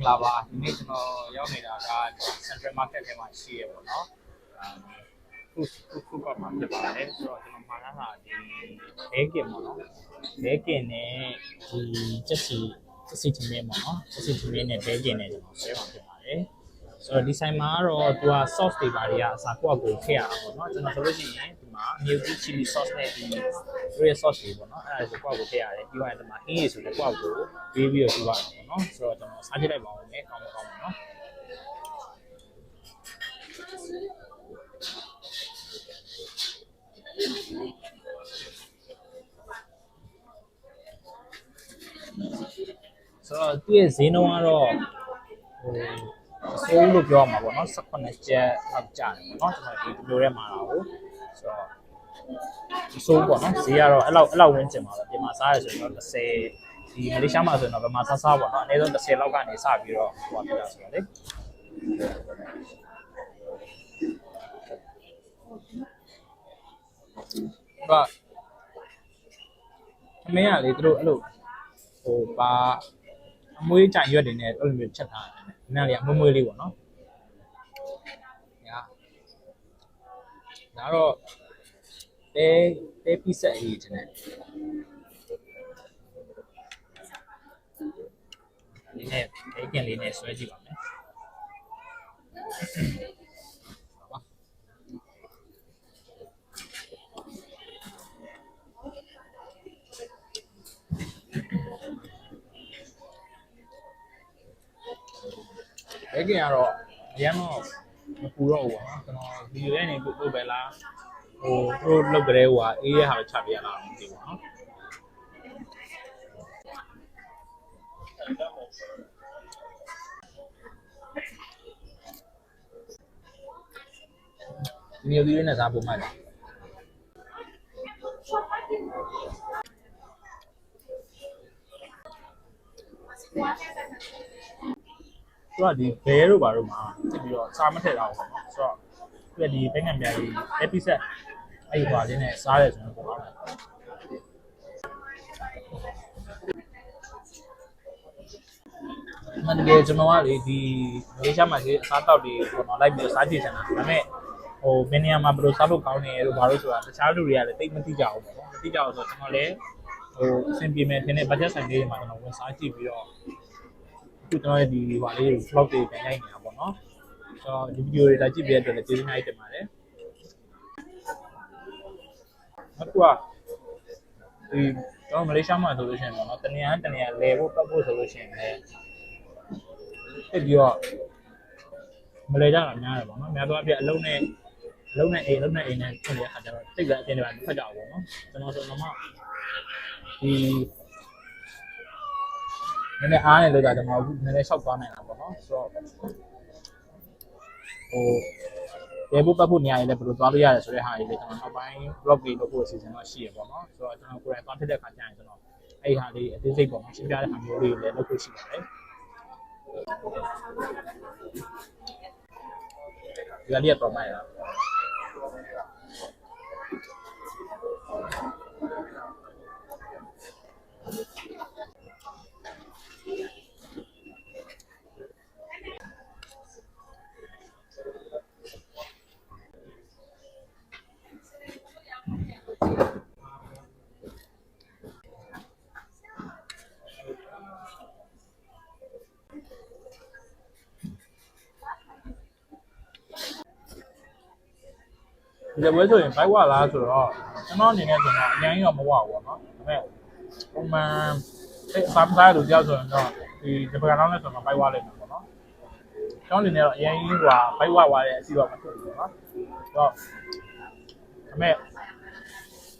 င်္ဂလာပါဒီနေ့ကျွန်တော်ရောက်နေတာက Central Market ထဲမှာရှိရပေါ့နော်ခုခုခုကမှဖြစ်ပါတယ်ဆိုတော့ကျွန်တော်မှာလာတာဒီဘဲကင်ပေါ့နော်ဘဲကင်နဲ့ဒီချက်စီချက်စီချင်းလေးပေါ့နော်ချက်စီချင်းလေးနဲ့ဘဲကင်နဲ့ကျွန်တော်ဆွဲမှာဖြစ်ပါတယ် ဆိုတော့ဒီဆိုင်မှာကတော့သူက sauce တွေပါတွေကအစားကိုယ့်အကိုထည့်ရတာပေါ့နော်ကျွန်တော်ဆိုလို့ရှိရင်ဒီမှာ milky chili sauce နဲ့ဒီတို့ရဲ့ sauce တွေပေါ့နော်အဲ့ဒါကိုကိုယ့်အကိုထည့်ရတယ်ပြီးတော့ဒီမှာဟင်းရည်ဆိုလည်းကိုယ့်အကိုပေးပြီးတော့ယူရတယ်ပေါ့နော်ဆိုတော့ကျွန်တော်စားကြည့်လိုက်ပါဦးမယ်ကောင်းမကောင်းပါနော်ဆိုတော့သူ့ရဲ့ဈေးနှုန်းကတော့ 16လို့ပြောရမှာပေါ့နော်18ကျက်လောက်ကြာတယ်ပေါ့နော်ကျွန်တော်ဒီလိုထဲမှာတော့ဆိုတော့ဒီဆိုးပေါ့နော်ဈေးကတော့အဲ့လောက်အဲ့လောက်ဝန်းကျင်ပါပဲပြင်မာစားရဆိုရင်တော့30ဒီမလေးရှားမှာဆိုရင်တော့ပြင်မာစားစားပေါ့နော်အနည်းဆုံး30လောက်ကနေစပြီးတော့ဟိုပါပြတာဆိုတော့လေဘာအမေကလေသူတို့အဲ့လိုဟိုပါအမွေးကြိုင်ရွက်တွေနဲ့အဲ့လိုမျိုးချက်ထားတယ် နားလေးအမွေးမွေးလေးပေါ့နော်။ညာဒါတော့တဲတဲပိဆက်အရေးချင်တယ်။ဒီနဲ့ဘေးကင်လေးနဲ့ဆွဲကြည့်ပါမယ်။ ဘေးကင်ကတော့အရင်တော့မပူတော့ဘူးပေါ့နော်ကျွန်တော်ဗီဒီယိုရဲ့နေပို့ပို့ပဲလားဟိုသူတို့လောက်ကြတဲ့ဟိုဟာအေးရဟာချပြရလားမသိဘူးပေါ့နော်ဒီမျိုးလေးနဲ့စားဖို့မှလည်း သူကဒီဘဲတို့ဘာတို့မှာတက်ပြီးတော့စားမထည့်တာဘူးပေါ့နော်ဆိုတော့သူကဒီဘဲငံပြားကြီး episode အဲ့ဒီဟွာလေးနဲ့စားရဲဆိုတော့ပေါ့နော်မန်တကယ်ကျွန်တော်ကလေဒီမလေးရှားမှာဒီအစားတောက်တွေပေါ့နော်လိုက်ပြီးတော့စားကြည့်ချင်တာဒါပေမဲ့ဟိုဘယ်နေရာမှာဘယ်လိုစားဖို့ကောင်းနေလို့ဘာလို့ဆိုတာတခြားလူတွေကလည်းတိတ်မသိကြဘူးပေါ့နော်မသိကြအောင်ဆိုတော့ကျွန်တော်လည်းဟိုအဆင်ပြေမယ်ထင်တဲ့ budget ဆိုင်လေးတွေမှာကျွန်တော်ဝင်စားကြည့်ပြီးတော့အခု ကျွန်တော်ရဲ့ဒီဟွာလေး vlog တွေပြန်ရိုက်နေတာပေါ့နော်ဆိုတော့ဒီဗီဒီယိုတွေလာကြည့်ပြီးတဲ့အတွက်လည်းကျေးဇူးများကြီးတင်ပါတယ်နောက်တစ်ခုကဒီကျွန်တော်မလေးရှားမှာဆိုလို့ရှိရင်ပေါ့နော်တနေရာတနေရာလဲဖို့ပတ်ဖို့ဆိုလို့ရှိရင်လည်းဖြစ်ပြီးတော့မလဲကြတာများတယ်ပေါ့နော်များသောအားဖြင့်အလုံးနဲ့အလုံးနဲ့အိမ်အလုံးနဲ့အိမ်နဲ့ဖြစ်နေတဲ့အခါကျတော့တိတ်လည်းအတင်းတွေပါဖတ်ကြအောင်ပေါ့နော်ကျွန်တော်ဆိုတော့မှဒီ နည်းနည်းအားနေလို့ကကျွန်တော်အခုနည်းနည်းရှောက်သွားနိုင်တာပေါ့နော်ဆိုတော့ဟိုရေဘူးပတ်ဖို့နေရာတွေလည်းဘယ်လိုသွားလို့ရတယ်ဆိုတဲ့ဟာတွေလည်းကျွန်တော်နောက်ပိုင်း blog တွေလုပ်ဖို့အစီအစဉ်တော့ရှိရပေါ့နော်ဆိုတော့ကျွန်တော်ကိုယ်တိုင်သွားဖြစ်တဲ့အခါကျရင်ကျွန်တော်အဲ့ဒီဟာလေးအသေးစိတ်ပေါ့ရှင်းပြတဲ့ဟာမျိုးလေးတွေလည်းလုပ်ဖို့ရှိပါတယ်ဒီကလေးကတော့မိုက်လား ဒီလိုပဲဆိုရင်ဘိုက်ဝလားဆိုတော့ကျွန်တော်အနေနဲ့ဆိုတော့အရင်ကြီးတော့မဝဘူးပေါ့နော်ဒါပေမဲ့ပုံမှန်အဲ့အစားမစားလို့ကြောက်ဆိုရင်တော့ဒီဒီပကံတော့လည်းဆိုတော့ဘိုက်ဝလိုက်မှာပေါ့နော်ကျွန်တော်အနေနဲ့တော့အရင်ကြီးကဘိုက်ဝဝါတဲ့အစီတော့မဖြစ်ဘူးပေါ့နော်တော့ဒါပေမဲ့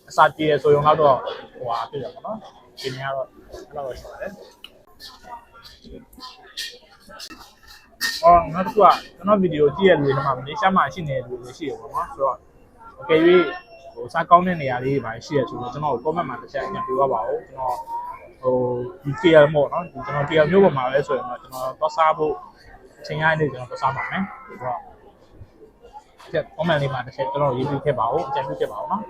အစာပြေဆိုရင်တော့ဟိုဟာဖြစ်တယ်ပေါ့နော်ဒီနေ့ကတော့အဲ့လိုရှိပါတယ်အော်နောက်တစ်ခုကကျွန်တော်ဗီဒီယိုကြည့်ရတဲ့လူတွေမှာမလေးရှားမှာရှိနေတဲ့လူတွေရှိရပေါ့နော်ဆိုတော့ အကယ်၍ဟိုစားကောင်းတဲ့နေရာလေးတွေပါရှိရဆိုတော့ကျွန်တော် comment မှာတစ်ချက်အရင်ပြောပါဦးကျွန်တော်ဟိုဒီ KL မို့နော်ဒီကျွန်တော် KL မျိုးပေါ်မှာလဲဆိုရင်တော့ကျွန်တော်သွားစားဖို့အချိန်ရနေကျွန်တော်သွားစားပါမယ်ဆိုတော့ချက် comment လေးမှာတစ်ချက်ကျွန်တော်ရေးပြခဲ့ပါဦးအကြံပြုခဲ့ပါဦးနော်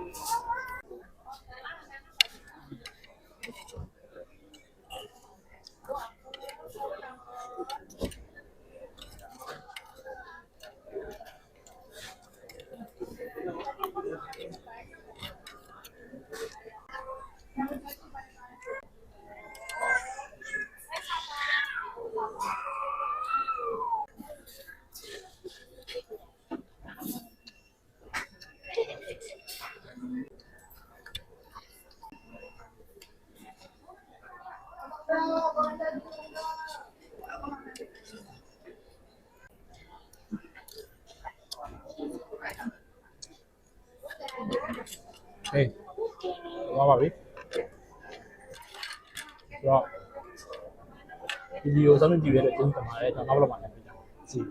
ဟေးသွားပါပြီဆိုတော့ဗီဒီယိုစောင့်ကြည့်ရတဲ့ကျေးဇူးတင်ပါတယ်ကျွန်တော်နောက်ဘက်မှာပြန်ပြကြပါကြည့်